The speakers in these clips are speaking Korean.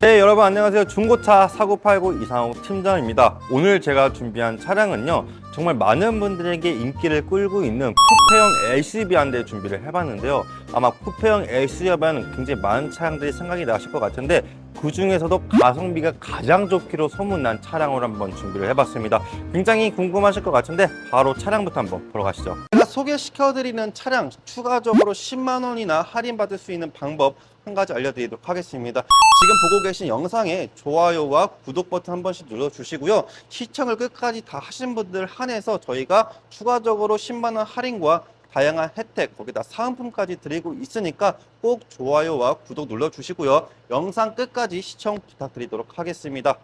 네 여러분 안녕하세요. 중고차 사고 팔고 이상호 팀장입니다. 오늘 제가 준비한 차량은요 정말 많은 분들에게 인기를 끌고 있는 쿠페형 SUV 한 대 준비를 해봤는데요. 아마 쿠페형 SUV 하면 굉장히 많은 차량들이 생각이 나실 것 같은데 그 중에서도 가성비가 가장 좋기로 소문난 차량으로 한번 준비를 해봤습니다 굉장히 궁금하실 것 같은데 바로 차량부터 한번 보러 가시죠 제가 소개시켜드리는 차량 추가적으로 10만 원이나 할인받을 수 있는 방법 한 가지 알려드리도록 하겠습니다. 지금 보고 계신 영상에 좋아요와 구독 버튼 한 번씩 눌러주시고요. 시청을 끝까지 다 하신 분들 한해서 저희가 추가적으로 10만 원 할인과 다양한 혜택, 거기다 사은품까지 드리고 있으니까 꼭 좋아요와 구독 눌러주시고요. 영상 끝까지 시청 부탁드리도록 하겠습니다.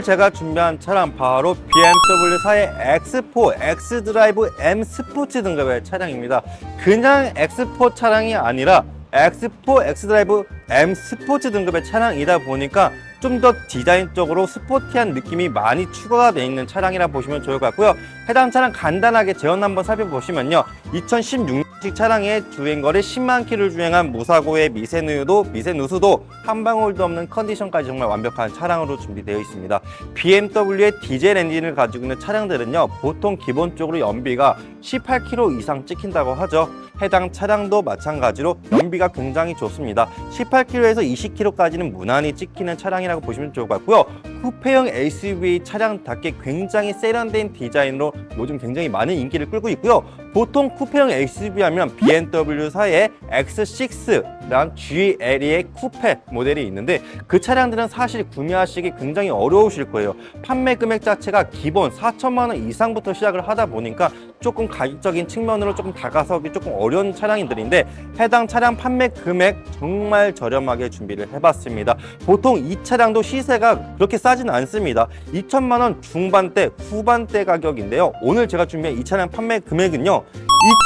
오늘 제가 준비한 차량 바로 BMW사의 X4 X드라이브 M 스포츠 등급의 차량입니다. 그냥 X4 차량이 아니라 X4 X드라이브 M 스포츠 등급의 차량이다 보니까 좀더 디자인적으로 스포티한 느낌이 많이 추가가 되어 있는 차량이라 보시면 좋을 것 같고요. 해당 차량 간단하게 제원 한번 살펴보시면요. 2016년식 차량의 주행거리 10만 킬를 주행한 무사고의 미세누유도 미세누수도 한 방울도 없는 컨디션까지 정말 완벽한 차량으로 준비되어 있습니다. BMW의 디젤 엔진을 가지고 있는 차량들은요. 보통 기본적으로 연비가 18km 이상 찍힌다고 하죠. 해당 차량도 마찬가지로 연비가 굉장히 좋습니다. 18km에서 20km까지는 무난히 찍히는 차량이라고 보시면 좋을 것 같고요. 쿠페형 SUV 차량답게 굉장히 세련된 디자인으로 요즘 굉장히 많은 인기를 끌고 있고요. 보통 쿠페형 SUV 하면 BMW사의 X6 랑 GLE의 쿠페 모델이 있는데 그 차량들은 사실 구매하시기 굉장히 어려우실 거예요. 판매 금액 자체가 기본 4천만 원 이상부터 시작을 하다 보니까 조금 가격적인 측면으로 조금 다가서기 조금 어려운 차량들인데 해당 차량 판매 금액 정말 저렴하게 준비를 해봤습니다. 보통 이 차량도 시세가 그렇게 싸지는 않습니다. 2천만 원 중반대, 후반대 가격인데요. 오늘 제가 준비한 이 차량 판매 금액은요.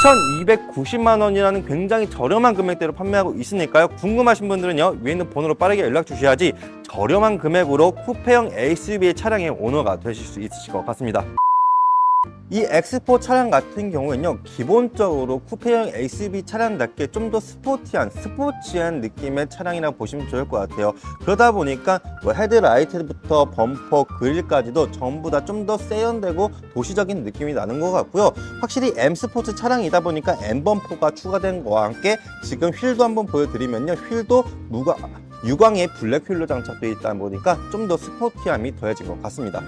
2,290만 원이라는 굉장히 저렴한 금액대로 판매하고 있으니까요. 궁금하신 분들은요. 위에 있는 번호로 빠르게 연락 주셔야지 저렴한 금액으로 쿠페형 SUV의 차량의 오너가 되실 수 있으실 것 같습니다. 이 X4 차량 같은 경우에는요 기본적으로 쿠페형 SUV 차량답게 좀 더 스포티한 스포츠한 느낌의 차량이라고 보시면 좋을 것 같아요. 그러다 보니까 뭐 헤드라이트부터 범퍼 그릴까지도 전부 다 좀 더 세련되고 도시적인 느낌이 나는 것 같고요. 확실히 M 스포츠 차량이다 보니까 M 범퍼가 추가된 거와 함께 지금 휠도 한번 보여드리면요. 휠도 무가 유광의 블랙 휠로 장착되어 있다 보니까 좀 더 스포티함이 더해진 것 같습니다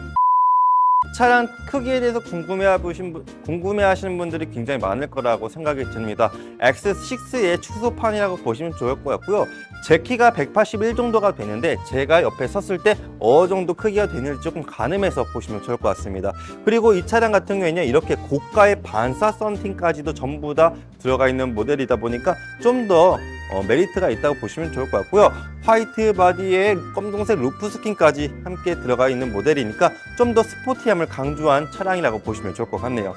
차량 크기에 대해서 궁금해하신 분, 궁금해하시는 분들이 굉장히 많을 거라고 생각이 듭니다. X6의 추소판이라고 보시면 좋을 것 같고요. 제 키가 181 정도가 되는데 제가 옆에 섰을 때 어느 정도 크기가 되는지 조금 가늠해서 보시면 좋을 것 같습니다. 그리고 이 차량 같은 경우에는 이렇게 고가의 반사 썬팅까지도 전부 다 들어가 있는 모델이다 보니까 좀더 어, 메리트가 있다고 보시면 좋을 것 같고요. 화이트 바디에 검정색 루프 스킨까지 함께 들어가 있는 모델이니까 좀 더 스포티함을 강조한 차량이라고 보시면 좋을 것 같네요.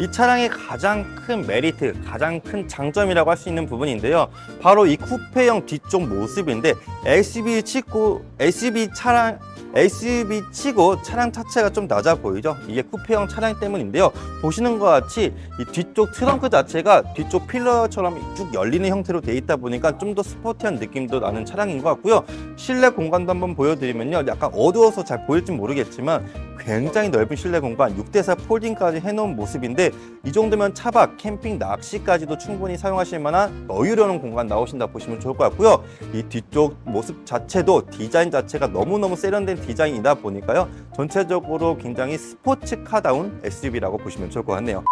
이 차량의 가장 큰 메리트, 가장 큰 장점이라고 할 수 있는 부분인데요. 바로 이 쿠페형 뒤쪽 모습인데 SUV 치고 SUV 차량 SUV 치고 차량 자체가 좀 낮아 보이죠? 이게 쿠페형 차량 때문인데요. 보시는 것 같이 이 뒤쪽 트렁크 자체가 뒤쪽 필러처럼 쭉 열리는 형태로 되어 있다 보니까 좀 더 스포티한 느낌도 나는 차량인 것 같고요. 실내 공간도 한번 보여드리면요. 약간 어두워서 잘 보일지 모르겠지만 굉장히 넓은 실내 공간 6대4 폴딩까지 해놓은 모습인데 이 정도면 차박, 캠핑, 낚시까지도 충분히 사용하실 만한 여유로운 공간 나오신다 보시면 좋을 것 같고요. 이 뒤쪽 모습 자체도 디자인 자체가 너무너무 세련된 디자인이다 보니까요. 전체적으로 굉장히 스포츠카다운 SUV라고 보시면 좋을 것 같네요.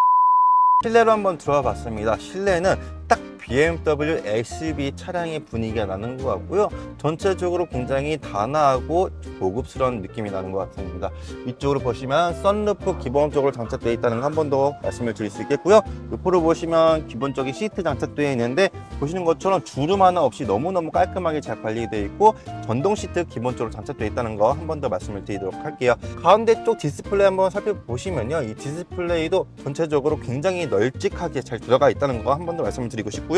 실내로 한번 들어와 봤습니다. 실내는 딱 BMW XB 차량의 분위기가 나는 것 같고요. 전체적으로 굉장히 단아하고 고급스러운 느낌이 나는 것 같습니다. 위쪽으로 보시면 썬루프 기본적으로 장착되어 있다는 거 한 번 더 말씀을 드릴 수 있겠고요. 옆으로 보시면 기본적인 시트 장착되어 있는데 보시는 것처럼 주름 하나 없이 너무너무 깔끔하게 잘 관리되어 있고 전동 시트 기본적으로 장착되어 있다는 거 한 번 더 말씀을 드리도록 할게요. 가운데 쪽 디스플레이 한번 살펴보시면요. 이 디스플레이도 전체적으로 굉장히 널찍하게 잘 들어가 있다는 거 한 번 더 말씀을 드리고 싶고요.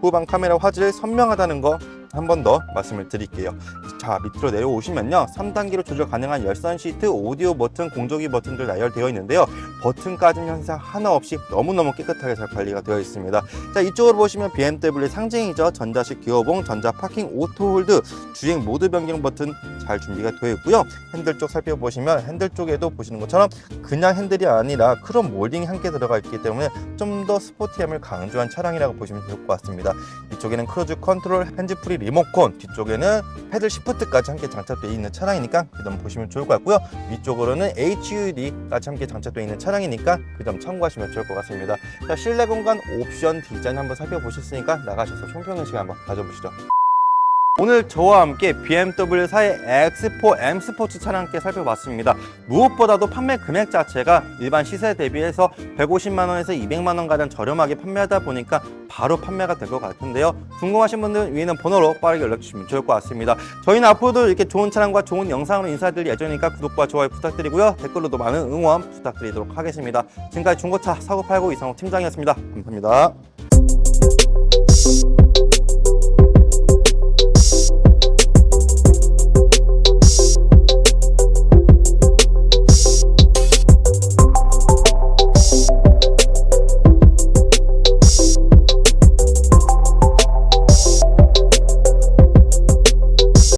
후방 카메라 화질 선명하다는 거 한 번 더 말씀을 드릴게요. 자 밑으로 내려오시면요. 3단계로 조절 가능한 열선 시트 오디오 버튼 공조기 버튼들 나열되어 있는데요. 버튼 까짐 현상 하나 없이 너무너무 깨끗하게 잘 관리가 되어 있습니다. 자 이쪽으로 보시면 BMW 상징이죠. 전자식 기어봉 전자 파킹 오토 홀드 주행 모드 변경 버튼 잘 준비가 되어 있고요. 핸들 쪽 살펴보시면 핸들 쪽에도 보시는 것처럼 그냥 핸들이 아니라 크롬 몰딩이 함께 들어가 있기 때문에 좀 더 스포티함을 강조한 차량이라고 보시면 좋을 것 같습니다 이쪽에는 크루즈 컨트롤 핸즈프리 리모컨 뒤쪽에는 패들 시프트까지 함께 장착되어 있는 차량이니까 그 점 보시면 좋을 것 같고요. 위쪽으로는 HUD까지 함께 장착되어 있는 차량이니까 그 점 참고하시면 좋을 것 같습니다. 자 실내 공간 옵션 디자인 한번 살펴보셨으니까 나가셔서 총평의 시간 한번 가져보시죠 오늘 저와 함께 BMW사의 X4 M 스포츠 차량 함께 살펴봤습니다. 무엇보다도 판매 금액 자체가 일반 시세 대비해서 150만 원에서 200만 원 가량 저렴하게 판매하다 보니까 바로 판매가 될 것 같은데요. 궁금하신 분들 위에는 번호로 빠르게 연락 주시면 좋을 것 같습니다. 저희는 앞으로도 이렇게 좋은 차량과 좋은 영상으로 인사드릴 예정이니까 구독과 좋아요 부탁드리고요. 댓글로도 많은 응원 부탁드리도록 하겠습니다. 지금까지 중고차 사고 팔고 이상호 팀장이었습니다. 감사합니다.